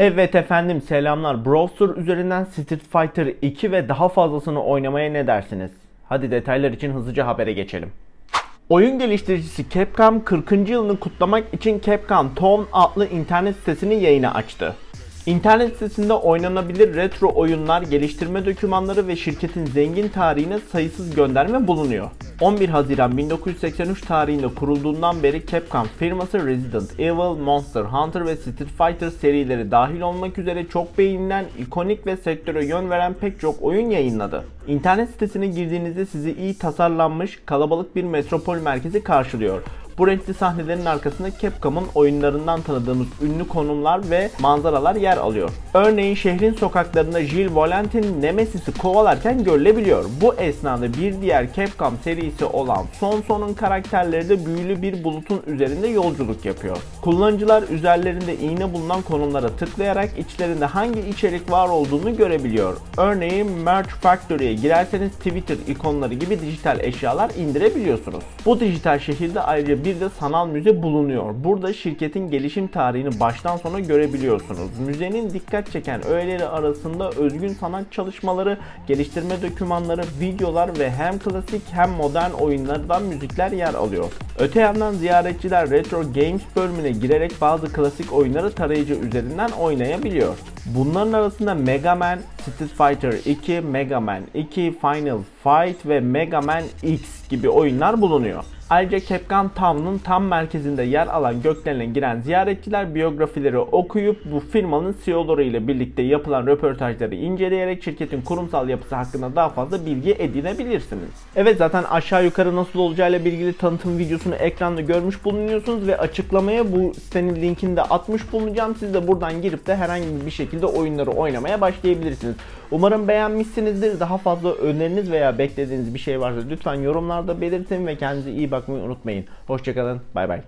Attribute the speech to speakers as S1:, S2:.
S1: Evet efendim selamlar. Browser üzerinden Street Fighter 2 ve daha fazlasını oynamaya ne dersiniz? Hadi detaylar için hızlıca habere geçelim. Oyun geliştiricisi Capcom 40. yılını kutlamak için Capcom Town adlı internet sitesini yayına açtı. İnternet sitesinde oynanabilir retro oyunlar, geliştirme dokümanları ve şirketin zengin tarihine sayısız gönderme bulunuyor. 11 Haziran 1983 tarihinde kurulduğundan beri Capcom firması Resident Evil, Monster Hunter ve Street Fighter serileri dahil olmak üzere çok beğenilen, ikonik ve sektöre yön veren pek çok oyun yayınladı. İnternet sitesine girdiğinizde sizi iyi tasarlanmış, kalabalık bir metropol merkezi karşılıyor. Bu renkli sahnelerin arkasında Capcom'un oyunlarından tanıdığımız ünlü konumlar ve manzaralar yer alıyor. Örneğin şehrin sokaklarında Jill Valentine Nemesis'i kovalarken görülebiliyor. Bu esnada bir diğer Capcom serisi olan Son Son'un karakterleri de büyülü bir bulutun üzerinde yolculuk yapıyor. Kullanıcılar üzerlerinde iğne bulunan konumlara tıklayarak içlerinde hangi içerik var olduğunu görebiliyor. Örneğin Merch Factory'e girerseniz Twitter ikonları gibi dijital eşyalar indirebiliyorsunuz. Bu dijital şehirde ayrıca bir de sanal müze bulunuyor. Burada şirketin gelişim tarihini baştan sona görebiliyorsunuz. Müzenin dikkat çeken öğeleri arasında özgün sanat çalışmaları, geliştirme dokümanları, videolar ve hem klasik hem modern oyunlardan müzikler yer alıyor. Öte yandan ziyaretçiler Retro Games bölümüne girerek bazı klasik oyunları tarayıcı üzerinden oynayabiliyor. Bunların arasında Mega Man, Street Fighter 2, Mega Man 2, Final Fight ve Mega Man X gibi oyunlar bulunuyor. Ayrıca Capcom Town'un tam merkezinde yer alan gökdelen'e giren ziyaretçiler biyografileri okuyup bu firmanın CEO'ları ile birlikte yapılan röportajları inceleyerek şirketin kurumsal yapısı hakkında daha fazla bilgi edinebilirsiniz. Evet zaten aşağı yukarı nasıl olacağıyla ilgili tanıtım videosunu ekranda görmüş bulunuyorsunuz ve açıklamaya bu sitenin linkini de atmış bulunacağım. Siz de buradan girip de herhangi bir şekilde oyunları oynamaya başlayabilirsiniz. Umarım beğenmişsinizdir. Daha fazla öneriniz veya beklediğiniz bir şey varsa lütfen yorumlarda belirtin ve kendinize iyi bakmayı unutmayın. Hoşçakalın. Bay bay.